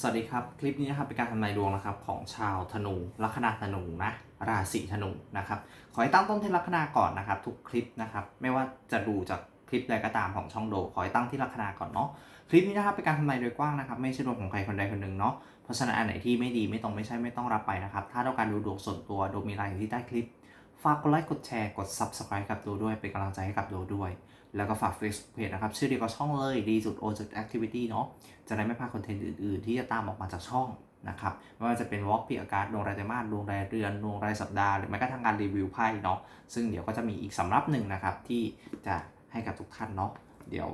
สวัสดีครับ คลิปนี้นะครับเป็นการทำนายดวงนะครับของชาวธนูลัคนาธนูนะราศีธนูนะครับขอให้ตั้งต้นที่ลัคนาก่อนนะครับ ทุกคลิปนะครับไม่ว่าจะดูจากคลิปใดก็ตามของช่องโด ขอให้ตั้งที่ลัคนาก่อนเนาะคลิปนี้นะครับเป็นการทำนายโดยกว้างนะครับ ไม่ใช่ดวงของใครคนใดคนหนึ่งเนาะเพราะฉะนั้นอันไหนที่ไม่ดีไม่ตรงไม่ใช่ไม่ต้องรับไปนะครับ ถ้าต้องการดูดวงส่วนตัวโดมีไลน์อยู่ที่ใต้คลิปฝากกดไลค์กดแชร์กด subscribe กับโดด้วยเป็นกำลังใจให้กับโดด้วย แล้วก็ฝาก Facebook Page นะครับ ชื่อเดียวกับช่องเลยดีสุดโอจุด activity เนาะจะได้ไม่พลาดคอนเทนต์อื่น ๆ ที่จะตามออกมาจากช่องนะครับไม่ว่าจะเป็นวอล์กปีอากาศดวงรายไตรมาสดวงรายเดือนดวงรายสัปดาห์หรือแม้กระทั่งการรีวิวไพ่เนาะซึ่งเดี๋ยวก็จะมีอีกสำรับหนึ่งนะครับ ที่จะให้กับทุกท่านเนาะเดี๋ยว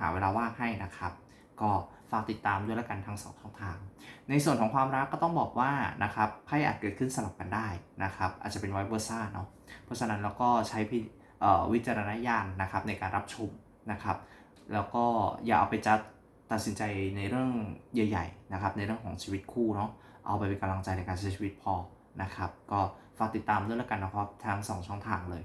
หาเวลาว่างให้นะครับ ก็ฝากติดตามด้วยแล้วกันทั้งสองช่องทาง ในส่วนของความรักก็ต้องบอกว่านะครับไพ่อาจเกิดขึ้นสลับกันได้นะครับ อาจจะเป็นไวเวอร์ซ่าเนาะเพราะฉะนั้นเราก็ใช้พิเอ่อ วิจารณญาณนะครับในการรับชมนะครับ แล้วก็อย่าเอาไปจัดตัดสินใจในเรื่องใหญ่ๆนะครับในเรื่องของชีวิตคู่เนาะเอาไปเป็นกำลังใจในการใช้ชีวิตพอนะครับ ก็ฝากติดตามด้วยแล้วกันนะครับทาง2ช่องทางเลย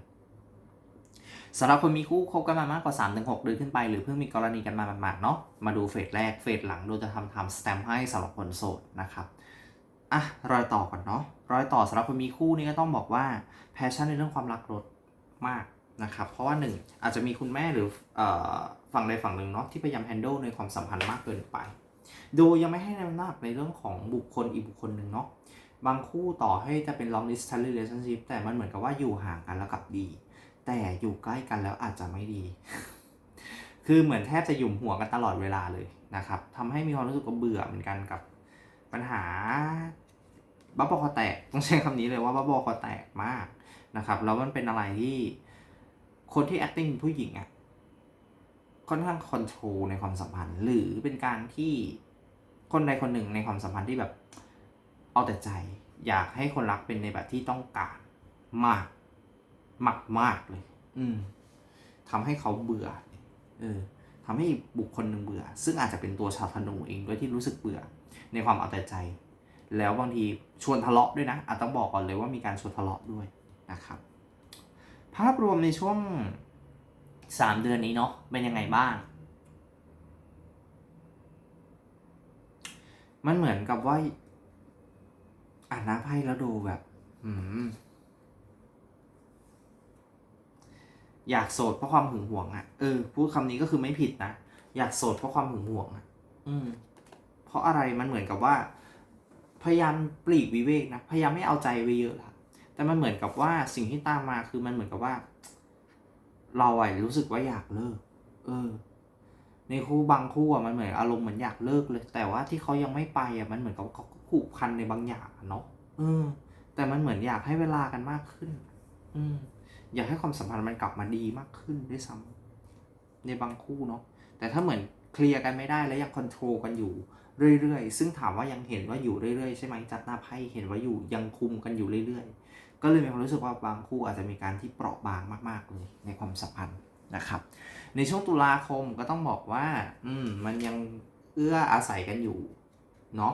สำหรับคนมีคู่คบกันมามากกว่า 3-6 เดือนขึ้นไป หรือเพิ่งมีกรณีกันมาหมาดๆเนาะมาดูเฟสแรกเฟสหลังโดยจะทำทำสแตมป์ให้สำหรับคนโสดนะครับอะรอยต่อก่อนเนาะรอยต่อสำหรับคนมีคู่นี่ก็ต้องบอกว่าแพชชั่นในเรื่องความรักลดมาก นะครับเพราะว่าหนึ่งอาจจะมีคุณแม่หรืออฝั่งใดฝั่งหนึ่งเนาะที่พยายามแฮนด์ลในความสัมพันธ์มากเกินไป โดยยังไม่ให้น้ำหนักในเรื่องของบุคคลอีกบุคคลหนึ่งเนาะบางคู่ต่อให้จะเป็น long distance relationship แต่มันเหมือนกับว่าอยู่ห่างกันแล้วกลับดี แต่อยู่ใกล้กันแล้วอาจจะไม่ดี คือเหมือนแทบจะหยุมหัวกันตลอดเวลาเลยนะครับทำให้มีความรู้สึกว่าเบื่อเหมือนกันกับปัญหาบ้าบอคอแตกต้องใช้คำนี้เลยว่าบ้าบอคอแตกมากนะครับแล้วมันเป็นอะไรที่ คนที่ acting เป็นผู้หญิงอะค่อนข้างคอนโทรลในความสัมพันธ์ หรือเป็นการที่คนใดคนหนึ่งในความสัมพันธ์ที่แบบเอาแต่ใจ อยากให้คนรักเป็นในแบบที่ต้องการมากมากมากเลย อืมทำให้เขาเบื่อ เออทำให้บุคคลหนึ่งเบื่อ ซึ่งอาจจะเป็นตัวชาวธนูเองด้วยที่รู้สึกเบื่อ ในความเอาแต่ใจ แล้วบางทีชวนทะเลาะด้วยนะอาจต้องบอกก่อนเลยว่ามีการชวนทะเลาะด้วยนะครับ ภาพรวมในช่วงสามเดือนนี้เนาะเป็นยังไงบ้าง มันเหมือนกับว่าอ่านหน้าไพ่แล้วดูแบบอืมอยากโสดเพราะความหึงหวงอะ่ะเออพูดคำนี้ก็คือไม่ผิดนะอยากโสดเพราะความหึงหวงอะ่ะ อืม เพราะอะไรมันเหมือนกับว่า พยายามปลีกวิเวกนะพยายามไม่เอาใจไว้เยอะละ แต่มันเหมือนกับว่าสิ่งที่ตามมาคือมันเหมือนกับว่า เราอะรู้สึกว่าอยากเลิก เออ ในคู่บางคู่อะมันเหมือนอารมณ์เหมือนอยากเลิกเลย แต่ว่าที่เขายังไม่ไปอะมันเหมือนกับเขาผูกพันในบางอย่างเนาะเออ แต่มันเหมือนอยากให้เวลากันมากขึ้น อืมอยากให้ความสัมพันธ์มันกลับมาดีมากขึ้นด้วยซ้ำในบางคู่เนาะแต่ถ้าเหมือนเคลียร์กันไม่ได้แล้วยังคอนโทรลกันอยู่เรื่อยๆ ซึ่งถามว่ายังเห็นว่าอยู่เรื่อยๆ ใช่ไหมจัดหน้าไพ่เห็นว่าอยู่ยังคุมกันอยู่เรื่อย ก็เลยมีความรู้สึกว่าบางคู่อาจจะมีการที่เปราะบางมากๆเลยในความสัมพันธ์นะครับ ในช่วงตุลาคมก็ต้องบอกว่า อืมมันยังเอื้ออาศัยกันอยู่เนาะ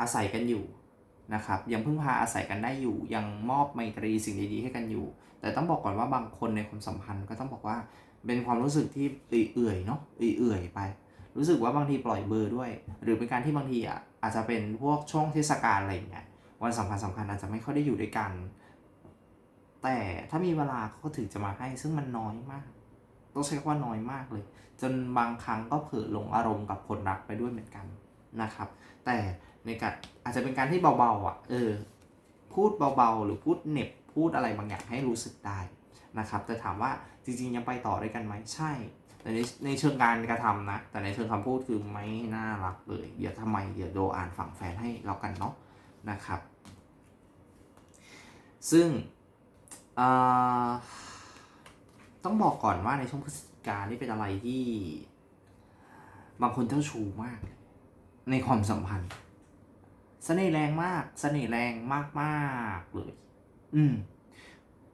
อาศัยกันอยู่นะครับ ยังพึ่งพาอาศัยกันได้อยู่ ยังมอบไมตรีสิ่งดีๆให้กันอยู่ แต่ต้องบอกก่อนว่าบางคนในความสัมพันธ์ก็ต้องบอกว่าเป็นความรู้สึกที่เอื่อยๆเนาะเอื่อยๆไป รู้สึกว่าบางทีปล่อยเบอร์ด้วย หรือเป็นการที่บางทีอะอาจจะเป็นพวกช่วงเทศกาลอะไรอย่างเงี้ยวันสำคัญสำคัญอาจจะไม่ค่อยได้อยู่ด้วยกัน แต่ถ้ามีเวลาเขาก็ถึงจะมาให้ซึ่งมันน้อยมาก ต้องใช้คำว่าน้อยมากเลย จนบางครั้งก็เผลอหลงอารมณ์กับคนรักไปด้วยเหมือนกันนะครับ แต่ในการอาจจะเป็นการที่เบาๆอะเออพูดเบาๆ หรือพูดเน็บพูดอะไรบางอย่างให้รู้สึกได้นะครับ แต่ถามว่าจริงๆยังไปต่อได้กันไหมใช่ แต่ในในเชิงการกระทำนะ แต่ในเชิงคำพูดคือไม่น่ารักเลยเดี๋ยวทำไมเดี๋ยวโดอ่านฝั่งแฟนให้เรากันเนาะนะครับ ซึ่ง ต้องบอกก่อนว่าในช่วงพฤศจิกานี่เป็นอะไรที่ บางคนเจ้าชู้มาก ในความสัมพันธ์เสน่ห์แรงมากเสน่ห์แรงมากๆเลย อืม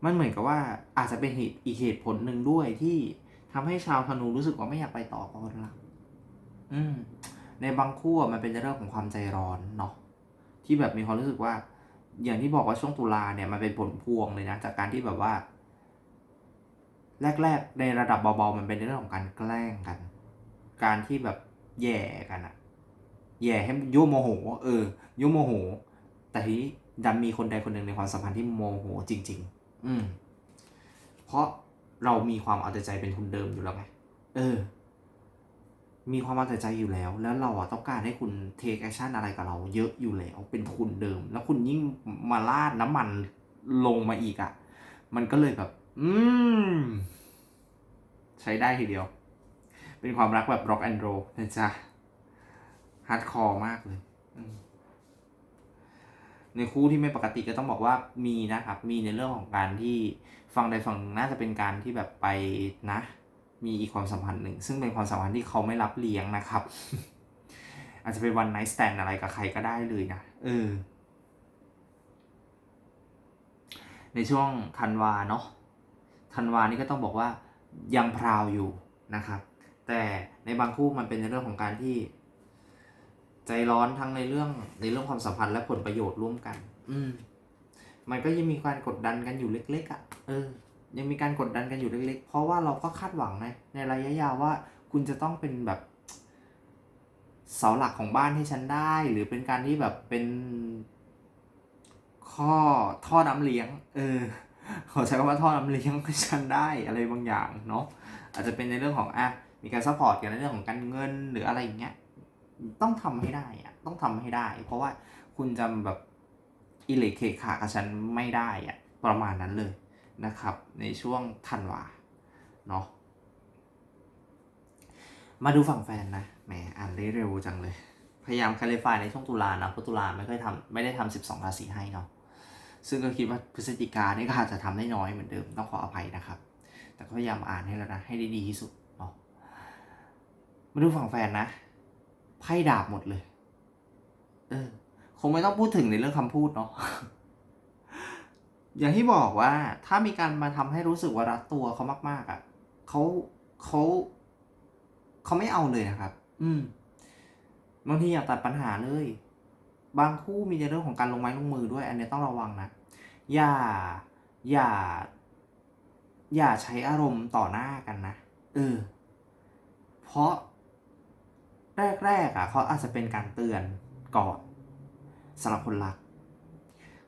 มันเหมือนกับว่าอาจจะเป็นเหตุอีกเหตุผลหนึ่งด้วยที่ทำให้ชาวธนูรู้สึกว่าไม่อยากไปต่อกับคนรักอืม ในบางคู่มันเป็นเรื่องของความใจร้อนเนาะที่แบบมีความรู้สึกว่า อย่างที่บอกว่าช่วงตุลาเนี่ยมันเป็นผลพวงเลยนะ จากการที่แบบว่า แรก ๆ ในระดับเบาๆมันเป็นเรื่องของการแกล้งกัน การที่แบบแย่กันอะแย่ให้ยั่โมโห เออยั่โมโห แต่ทีนี้ดันมีคนใดคนหนึ่งในความสัมพันธ์ที่โมโหจริง ๆ อืม เพราะเรามีความเอาแต่ใจเป็นทุนเดิมอยู่แล้วไง เออ มีความเอาแต่ใจอยู่แล้ว แล้วเราอะต้องการให้คุณเทคแอคชั่นอะไรกับเราเยอะอยู่แล้ว เป็นทุนเดิม แล้วคุณยิ่งมาลาดน้ำมันลงมาอีกอะมันก็เลยแบบ อืม ใช้ได้ทีเดียว เป็นความรักแบบร็อกแอนด์โรนะจ๊ะฮาร์ดคอร์มากเลย ในคู่ที่ไม่ปกติก็ต้องบอกว่ามีนะครับ มีในเรื่องของการที่ฟังใดฝั่งน่าจะเป็นการที่แบบไปนะ มีอีกความสัมพันธ์หนึ่ง ซึ่งเป็นความสัมพันธ์ที่เขาไม่รับเลี้ยงนะครับ อาจจะเป็นวันไนท์สแตนอะไรกับใครก็ได้เลยนะเออ ในช่วงธันวาเนาะธันวานี่ก็ต้องบอกว่ายังพราวอยู่นะครับ แต่ในบางคู่มันเป็นในเรื่องของการที่ ใจร้อนทั้งในเรื่องในเรื่องความสัมพันธ์และผลประโยชน์ร่วมกัน อืมมันก็ยังมีการกดดันกันอยู่เล็ก ๆอะ่ะ เออ ยังมีการกดดันกันอยู่เล็กๆ เพราะว่าเราก็คาดหวังในในระยะยาวว่าคุณจะต้องเป็นแบบ เสาหลักของบ้านให้ฉันได้ หรือเป็นการที่แบบเป็น ข้อท่อน้ำเลี้ยง เออขอใช้คำว่าท่อน้ำเลี้ยงให้ฉันได้อะไรบางอย่างเนาะอาจจะเป็นในเรื่องของอะมีการซัพพอร์ตกันในเรื่องของการเงินหรืออะไรอย่างเงี้ยต้องทำให้ได้อะต้องทำให้ได้ เพราะว่าคุณจะแบบอิเล็กเคขากับฉันไม่ได้อะประมาณนั้นเลย นะครับ ในช่วงธันวาเนาะมาดูฝั่งแฟนนะแหมอ่านได้เร็วจังเลย พยายามคาลิฟายในช่วงตุลานะเพราะตุลาไม่ค่อยทำไม่ได้ทำสิบสองราศีให้เนาะซึ่งก็คิดว่าพฤศจิกานี่ก็อาจจะทำได้น้อยเหมือนเดิมต้องขออภัยนะครับ แต่ก็พยายามอ่านให้แล้วนะให้ได้ดีที่สุดเนาะมาดูฝั่งแฟนนะไพ่ดาบหมดเลย เออ คงไม่ต้องพูดถึงในเรื่องคำพูดเนาะ อย่างที่บอกว่าถ้ามีการมาทำให้รู้สึกว่ารักตัวเขามาก ๆอะ่ะเขาเขาเขาไม่เอาเลยนะครับ อืมบางทีอยากตัดปัญหาเลย บางคู่มีในเรื่องของการลงไม้ลงมือด้วย อันนี้ต้องระวังนะ อย่า อย่า อย่าใช้อารมณ์ต่อหน้ากันนะ เออ เพราะแรกๆอะเขาอาจจะเป็นการเตือนก่อนสำหรับคนรัก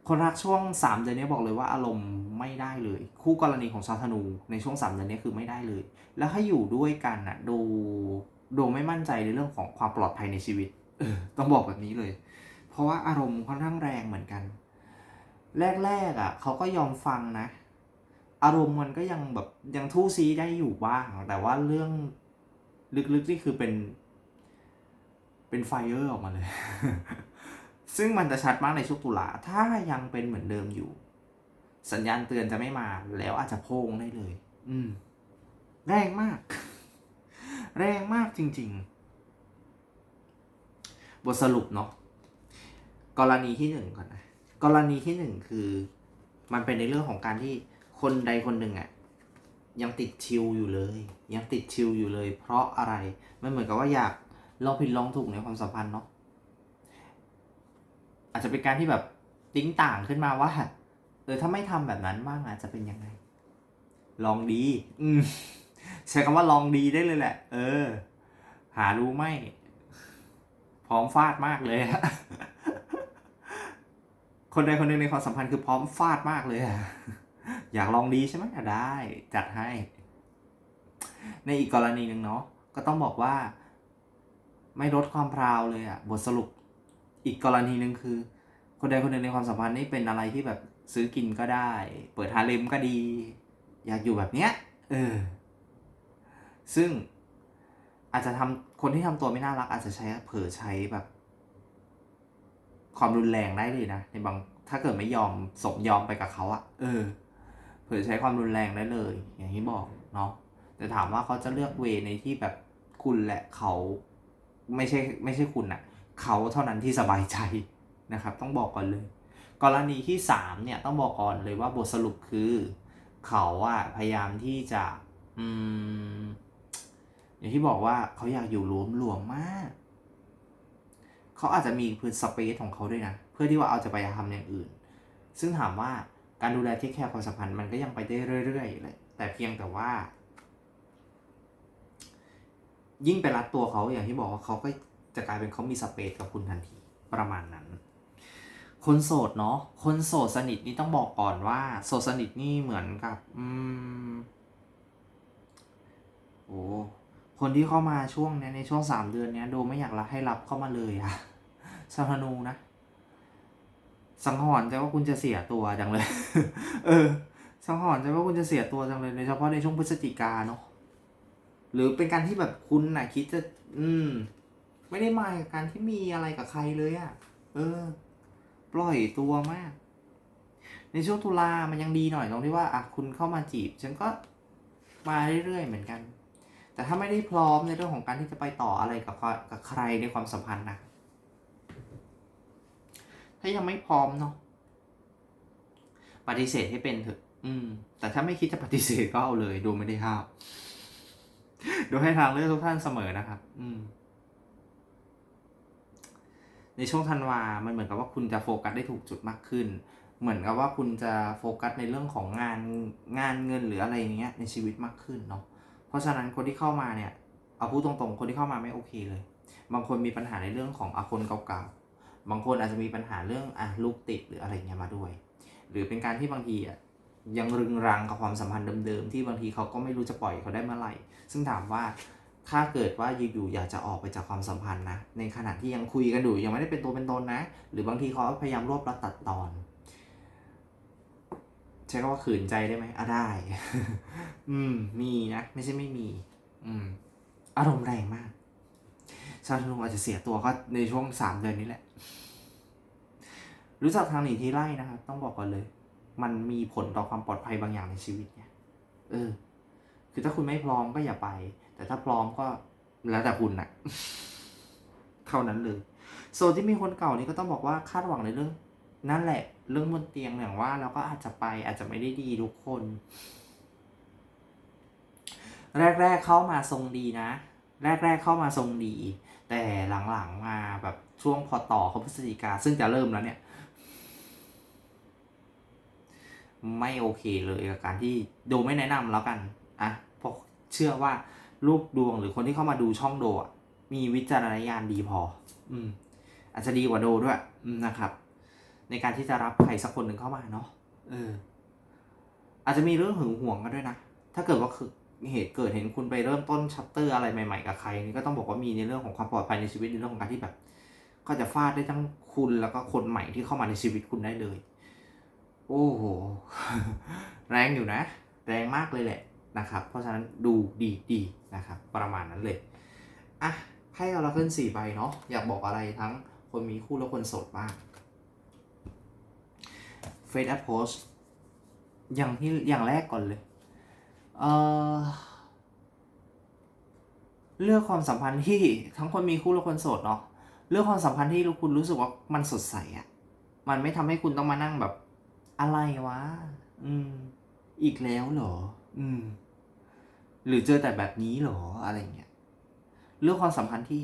คนรักช่วงสามเดือนนี้บอกเลยว่าอารมณ์ไม่ได้เลย คู่กรณีของชาวธนูในช่วงสามเดือนนี้คือไม่ได้เลย แล้วถ้าอยู่ด้วยกันอะดูดูไม่มั่นใจในเรื่องของความปลอดภัยในชีวิตเออต้องบอกแบบนี้เลย เพราะว่าอารมณ์ค่อนข้างแรงเหมือนกัน แรกๆอะเขาก็ยอมฟังนะ อารมณ์มันก็ยังแบบยังทู่ซีได้อยู่บ้าง แต่ว่าเรื่องลึกๆนี่คือเป็น เป็นไฟเออร์ออกมาเลย ซึ่งมันจะชัดมากในช่วงตุลาถ้ายังเป็นเหมือนเดิมอยู่ สัญญาณเตือนจะไม่มาแล้วอาจจะโพงได้เลย อืม แรงมาก แรงมากจริง ๆ บทสรุปเนาะกรณีที่หนึ่งก่อนนะกรณีที่หนึ่งคือ มันเป็นในเรื่องของการที่คนใดคนหนึ่งอะยังติดชิลอยู่เลย ยังติดชิลอยู่เลย เพราะอะไรมันเหมือนกับว่าอยากลองผิดลองถูกในความสัมพันธ์เนาะ อาจจะเป็นการที่แบบติ้งต่างขึ้นมาว่าเออถ้าไม่ทำแบบนั้นบ้างอาจจะเป็นยังไง ลองดี อืมใช้คำว่าลองดีได้เลยแหละ เออ หารู้ไหมพร้อมฟาดมากเลยคนใดคนหนึ่งในความสัมพันธ์คือพร้อมฟาดมากเลยอยากลองดีใช่ไหมได้ จัดให้ ในอีกกรณีหนึ่งเนาะก็ต้องบอกว่า ไม่ลดความพราวเลยอะบทสรุป อีกกรณีหนึ่งคือ คนใดคนหนึ่งในความสัมพันธ์นี่เป็นอะไรที่แบบซื้อกินก็ได้ เปิดฮาเลมก็ดี อยากอยู่แบบเนี้ยเออซึ่งอาจจะทำคนที่ทำตัวไม่น่ารัก อาจจะใช้เผลอใช้แบบ ความรุนแรงได้เลยนะในบางถ้าเกิดไม่ยอมสมยอมไปกับเขาอะเออ เผลอใช้ความรุนแรงได้เลย อย่างที่บอกเนาะแต่ถามว่าเขาจะเลือกเวในที่แบบคุณและเขา ไม่ใช่ ไม่ใช่คุณอะ เขาเท่านั้นที่สบายใจนะครับ ต้องบอกก่อนเลย กรณีที่สามเนี่ยต้องบอกก่อนเลยว่าบทสรุปคือ เขาอะพยายามที่จะอืมอย่างที่บอกว่าเขาอยากอยู่รวมรวมๆมาก เขาอาจจะมีพื้นสเปซของเขาด้วยนะ เพื่อที่ว่าเอาจะไปทำอย่างอื่น ซึ่งถามว่าการดูแลที่แคร์ความสัมพันธ์มันก็ยังไปได้เรื่อยๆเลยแต่เพียงแต่ว่า ยิ่งไปรัดตัวเขาอย่างที่บอกว่าเขาก็ จะกลายเป็นเขามีสเปซกับคุณทันทีประมาณนั้น คนโสดเนาะคนโสดสนิทนี่ต้องบอกก่อนว่า โสดสนิทนี่เหมือนกับอืมโอ้คนที่เข้ามาช่วงเนี้ยในช่วงสามเดือนเนี้ยโดไม่อยากรับให้รับเข้ามาเลยอะชาธนูนะ สังหรณ์ใจว่าคุณจะเสียตัวจังเลย เออ สังหรณ์ใจว่าคุณจะเสียตัวจังเลยโดยเฉพาะในช่วงพฤศจิกาเนาะหรือเป็นการที่แบบคุณน่ะคิดจะ อืม ไม่ได้มากับการที่มีอะไรกับใครเลยอะ่ะ เออ ปล่อยตัวมาก ในช่วงตุลามันยังดีหน่อยตรงที่ว่าอะคุณเข้ามาจีบ ฉันก็มาเรื่อยๆเหมือนกัน แต่ถ้าไม่ได้พร้อมในเรื่องของการที่จะไปต่ออะไรกับกับใครในความสัมพันธ์นะถ้ายังไม่พร้อมเนาะปฏิเสธให้เป็นเถอะ อืม แต่ถ้าไม่คิดจะปฏิเสธก็เอาเลย ดูไม่ได้ห้ามดูให้ทางเลือกทุกท่านเสมอนะครับ อืม ในช่วงธันวา มันเหมือนกับว่าคุณจะโฟกัสได้ถูกจุดมากขึ้น เหมือนกับว่าคุณจะโฟกัสในเรื่องของงานงานเงินหรืออะไรเงี้ยในชีวิตมากขึ้นเนาะ เพราะฉะนั้นคนที่เข้ามาเนี่ย เอาพูดตรงๆ คนที่เข้ามาไม่โอเคเลย บางคนมีปัญหาในเรื่องของอาคนเก่าๆ บางคนอาจจะมีปัญหาเรื่องอะลูกติดหรืออะไรเงี้ยมาด้วย หรือเป็นการที่บางทีอะยังรึงรังกับความสัมพันธ์เดิมๆ ที่บางทีเขาก็ไม่รู้จะปล่อยเขาได้เมื่อไหร่ ซึ่งถามว่า ถ้าเกิดว่าอยู่ๆอยากจะออกไปจากความสัมพันธ์นะ ในขณะที่ยังคุยกันอยู่ยังไม่ได้เป็นตัวเป็นตนนะ หรือบางทีเขาพยายามรวบรัดตัดตอนใช้คำว่าขืนใจได้ไหมอะได้ อืม มีนะ ไม่ใช่ไม่มี อืม อารมณ์แรงมาก ชาวธนูอาจจะเสียตัวก็ในช่วงสามเดือนนี้แหละ รู้จักทางหนีที่ไล่นะครับ ต้องบอกก่อนเลย มันมีผลต่อความปลอดภัยบางอย่างในชีวิตเนี่ย เออ คือถ้าคุณไม่พร้อมก็อย่าไป แต่ถ้าพร้อมก็แล้วแต่คุณนะเท่านั้นเลย โซนที่มีคนเก่านี่ก็ต้องบอกว่าคาดหวังในเรื่อง นั่นแหละ เรื่องบนเตียงอย่างว่าเราก็อาจจะไปอาจจะไม่ได้ดีทุกคน แรก ๆเข้ามาทรงดีนะ แรก ๆเข้ามาทรงดี แต่หลังๆมาแบบช่วงพอต่อเขาพฤศจิกาซึ่งจะเริ่มแล้วเนี่ย ไม่โอเคเลยกับการที่โดไม่แนะนำแล้วกัน อะเพราะเชื่อว่า ลูกดวงหรือคนที่เข้ามาดูช่องโดอะมีวิจารณญาณดีพอ อืม อาจจะดีกว่าโดด้วยอืมนะครับ ในการที่จะรับใครสักคนหนึ่งเข้ามาเนาะเออ อาจจะมีเรื่องหึงหวงกันด้วยนะ ถ้าเกิดว่าคือเหตุเกิดเห็นคุณไปเริ่มต้นชัปเตอร์อะไรใหม่ๆกับใครนี่ก็ต้องบอกว่ามีในเรื่องของความปลอดภัยในชีวิตในเรื่องของการที่แบบ ก็จะฟาดได้ทั้งคุณแล้วก็คนใหม่ที่เข้ามาในชีวิตคุณได้เลย โอ้โห แรงอยู่นะ แรงมากเลยแหละ นะครับ เพราะฉะนั้นดูดีดีนะครับ ประมาณนั้นเลยอะให้เราขึ้นสี่ใบเนาะอยากบอกอะไรทั้งคนมีคู่และคนโสดบ้างเฟซแอปโพสอย่างที่อย่างแรกก่อนเลยเออเลือกความสัมพันธ์ที่ทั้งคนมีคู่และคนโสดเนาะเลือกความสัมพันธ์ที่คุณรู้สึกว่ามันสดใสอะมันไม่ทำให้คุณต้องมานั่งแบบอะไรวะ อืม อีกแล้วเหรอ อืม หรือเจอแต่แบบนี้เหรออะไรเงี้ยเรื่องความสัมพันธ์ที่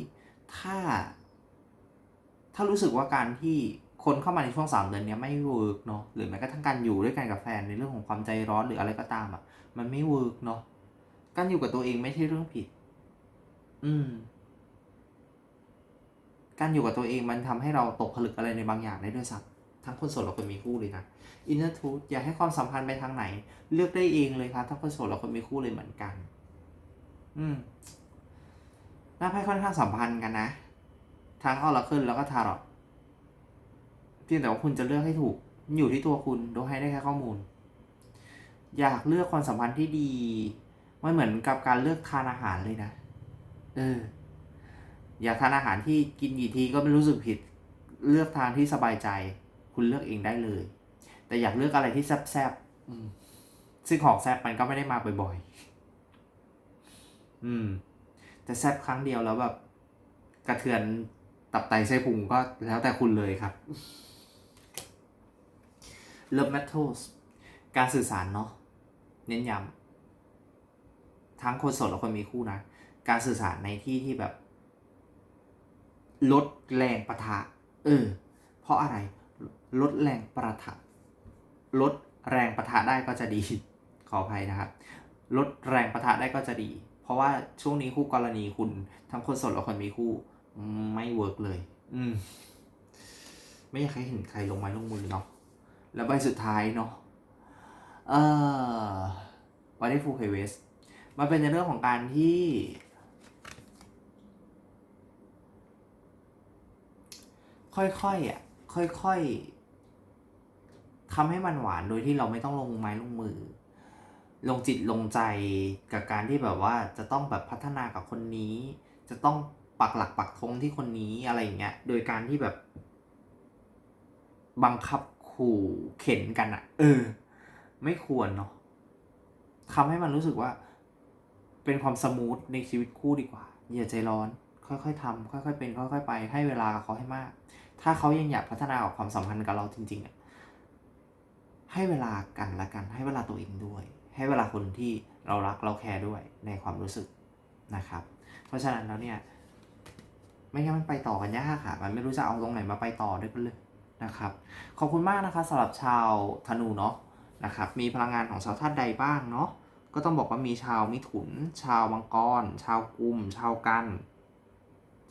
ถ้า ถ้ารู้สึกว่าการที่คนเข้ามาในช่วงสามเดือนเนี้ยไม่เวิร์กเนาะหรือแม้กระทั่งการอยู่ด้วยกันกับแฟนในเรื่องของความใจร้อนหรืออะไรก็ตามอะ มันไม่เวิร์กเนาะการอยู่กับตัวเองไม่ใช่เรื่องผิด อืม การอยู่กับตัวเองมันทำให้เราตกผลึกอะไรในบางอย่างได้ด้วยซ้ำ ทั้งคนโสดและคนมีคู่เลยนะอินเนอร์ทูอยากให้ความสัมพันธ์ไปทางไหน เลือกได้เองเลยครับถ้าคนโสดและคนมีคู่เลยเหมือนกัน อืมหน้าไพ่ค่อนข้างสัมพันธ์กันนะทั้งออร์เคิลแล้วก็ทารอตเพียงแต่ว่าคุณจะเลือกให้ถูก อยู่ที่ตัวคุณโดยให้ได้แค่ข้อมูล อยากเลือกความสัมพันธ์ที่ดีมันเหมือนกับการเลือกทานอาหารเลยนะเอออยากทานอาหารที่กินกี่ทีก็ไม่รู้สึกผิด เลือกทางที่สบายใจ คุณเลือกเองได้เลย แต่อยากเลือกอะไรที่แซ่บๆซึ่งของแซ่บมันก็ไม่ได้มาบ่อยๆ อืม แต่แซ่บครั้งเดียวแล้วแบบกระเทือนตับไตไส้พุงก็แล้วแต่คุณเลยครับ Love Matters การสื่อสารเนาะเน้นย้ำทั้งคนโสดและคนมีคู่นะ การสื่อสารในที่ที่แบบ ลดแรงประทะ เออ เพราะอะไร ลดแรงประทะลดแรงประทะได้ก็จะดี ขออภัยนะครับ ลดแรงประทะได้ก็จะดี เพราะว่าช่วงนี้คู่กรณีคุณทั้งคนสดและคนมีคู่ไม่เวิร์กเลย อืม ไม่อยากให้เห็นใครลงไม้ลงมือเนาะ แล้วใบสุดท้ายเนาะ เอ่อวันได้ฟูเคเวสมันเป็นในเรื่องของการที่ ค่อยๆอะ ค่อยๆ ทำให้มันหวานโดยที่เราไม่ต้องลงไม้ลงมือ ลงจิตลงใจกับการที่แบบว่าจะต้องแบบพัฒนากับคนนี้ จะต้องปักหลักปักธงที่คนนี้อะไรอย่างเงี้ย โดยการที่แบบ บังคับขู่เข็นกันอะเออ ไม่ควรเนาะทำให้มันรู้สึกว่า เป็นความสมูทในชีวิตคู่ดีกว่า อย่าใจร้อน ค่อยๆทำค่อยๆเป็น ค่อยๆไป ให้เวลากับเขาให้มาก ถ้าเขายังอยากพัฒนากับความสัมพันธ์กับเราจริงๆอะ ให้เวลากันละกัน ให้เวลาตัวเองด้วย ให้เวลาคนที่เรารักเราแคร์ด้วยในความรู้สึกนะครับ เพราะฉะนั้นแล้วเนี่ย ไม่งั้นมันไปต่อกันยากค่ะ มันไม่รู้จะเอาตรงไหนมาไปต่อด้วยกันเลยนะครับ ขอบคุณมากนะคะสำหรับชาวธนูเนาะนะครับ มีพลังงานของชาวธาตุใดบ้างเนาะก็ต้องบอกว่ามีชาวมิถุน ชาวมังกร ชาวกุม ชาวกัน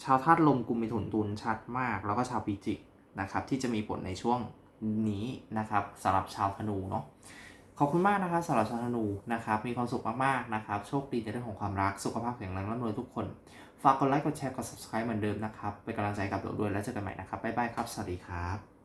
ชาวธาตุลมกุมมิถุนตุลชัดมาก แล้วก็ชาวปีจิกนะครับ ที่จะมีผลในช่วง นี้นะครับสำหรับชาวธนูเนาะขอบคุณมากนะครับสำหรับชาวธนูนะครับมีความสุขมากๆนะครับโชคดีในเรื่องของความรักสุขภาพแข็งแรงร่ำรวยทุกคน ฝากกดไลค์กดแชร์กด subscribe เหมือนเดิมนะครับเป็นกำลังใจกับเราด้วยแล้วเจอกันใหม่นะครับบ๊ายบายครับสวัสดีครับ